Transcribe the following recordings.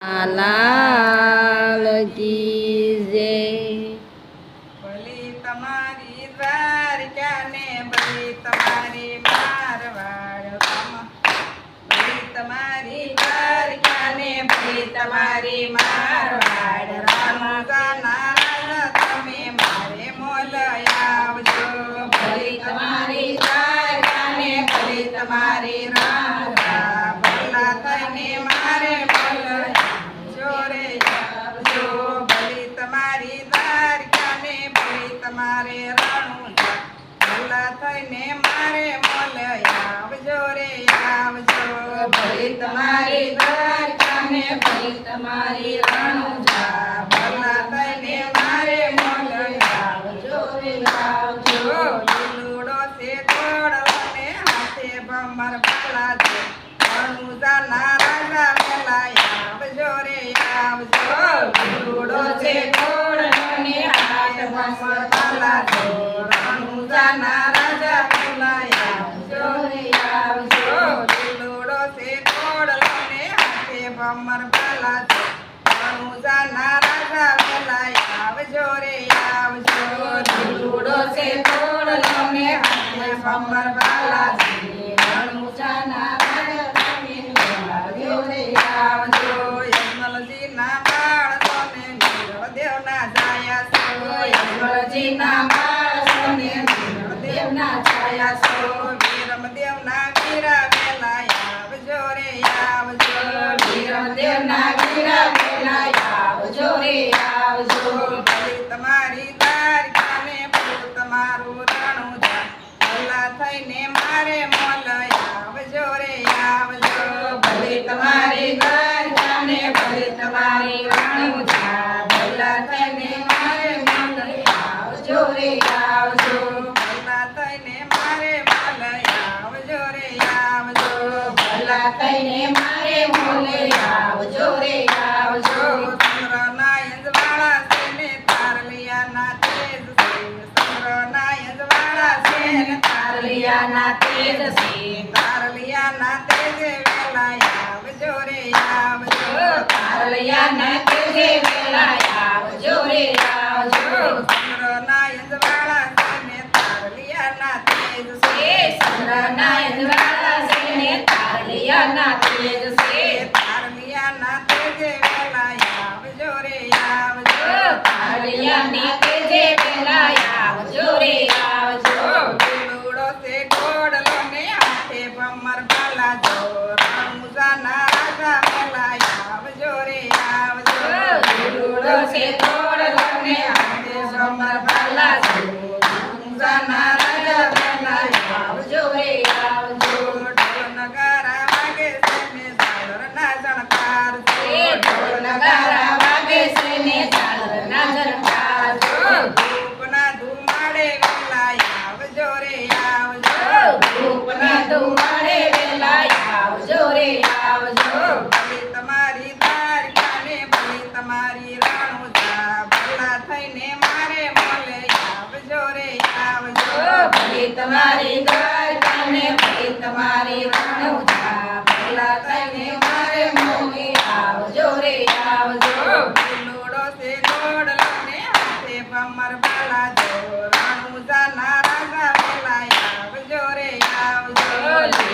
લાલ કી જય ભલી તમારી દ્વારકાને ભલી તમારી મારવાડ ભલી તમારી દ્વારકાને ભલી તમારી મારવાડ તમારે રણુજા ભલા મારે મોલ આવજો રે, આવજો. ભલી તમારી દ્વારકાને ભલી તમારી રણુજા ભલા થઈને મારે મોલ આવજો રે, આવજો. લીલુડો છે તોડલો ને હાથે ભમર ભલા છે રણુજાના રાજા વેલા આવજો રે, આવજો. લીલુડો છે ભમર ભલા છે રણુજાના રાજા વેલા આવજો રે આવજો લીલુડો છે તોડલો ને હાથે ભમર ભલા છે રણુજાના રાજા વેલા આવજો રે આવજો લીલુડો છે તોડલો ને હાથે ભમર ભલા છે રણુજાના રાજા વેલા આવજો રે તમારી ભલું તમારું રાણું ભલા થઈને મારે મોલ આવજો આવજો. ભલે તમારી દ્વારકાને ભલે તમારી રણું ભલા થઈને મારે મોલ આવજો રે, આવજો. ભલા થઈને મારે મોલ આવજો આવજો. ભલા થઈને મારે તારલિયાના તેજ છે તારલિયાના તેજ વેલા આવજો રે આવજો. તારલિયાના તેજ વેલા આવજો રે આવજો. ચંદ્રના યજવાળા છે ને તારલિયાના તેજ છે ચંદ્રના યજવાળા છે ને તારલિયાના તેજ છે તારલિયાના તેજ વેલા આવજો રે આવજો. તારલિયાની તેજે વેલા આવજો રે આવજો વેલા આવજો રે આવજો. ભલે તમારી દ્વારકાને ભલે તમારી રણુજા ભલા થઈને મારે મોલે આવજો રે આવજો. ભલે તમારી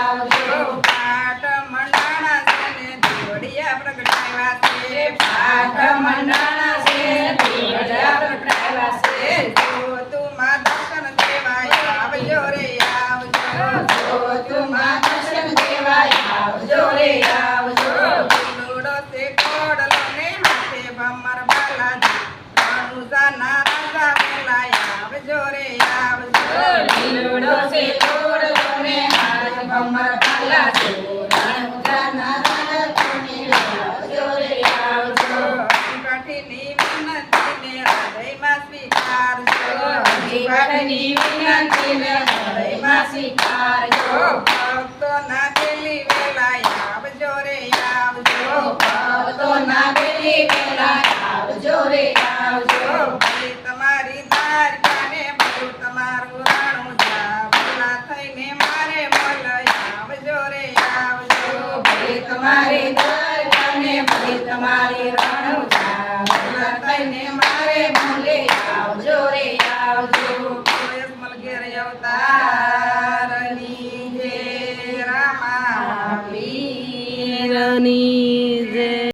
આવજો. પાટ મંડાણા છે જોડિયા પ્રગટાવ્યા છે. પાટ મંડાણા છે જોડિયા પ્રગટાવ્યા કાઠીની વિનંતીને હૃદયમાં સ્વીકારજો. જીવનની વિનંતીને હૃદયમાં સ્વીકારજો. ભક્તોના દિલી વેલા આવજો રે આવજો. ભક્તોના બેલી વેલા આવજો રે આવજો. ભલે તમારી દ્વારકાને બધું તમારું રાણું જા ભલા થઈને મારે મલય આવજો રે આવજો. ભલે તમારી દ્વારકાને ભલે તમારી રણુજા Amém. Amém.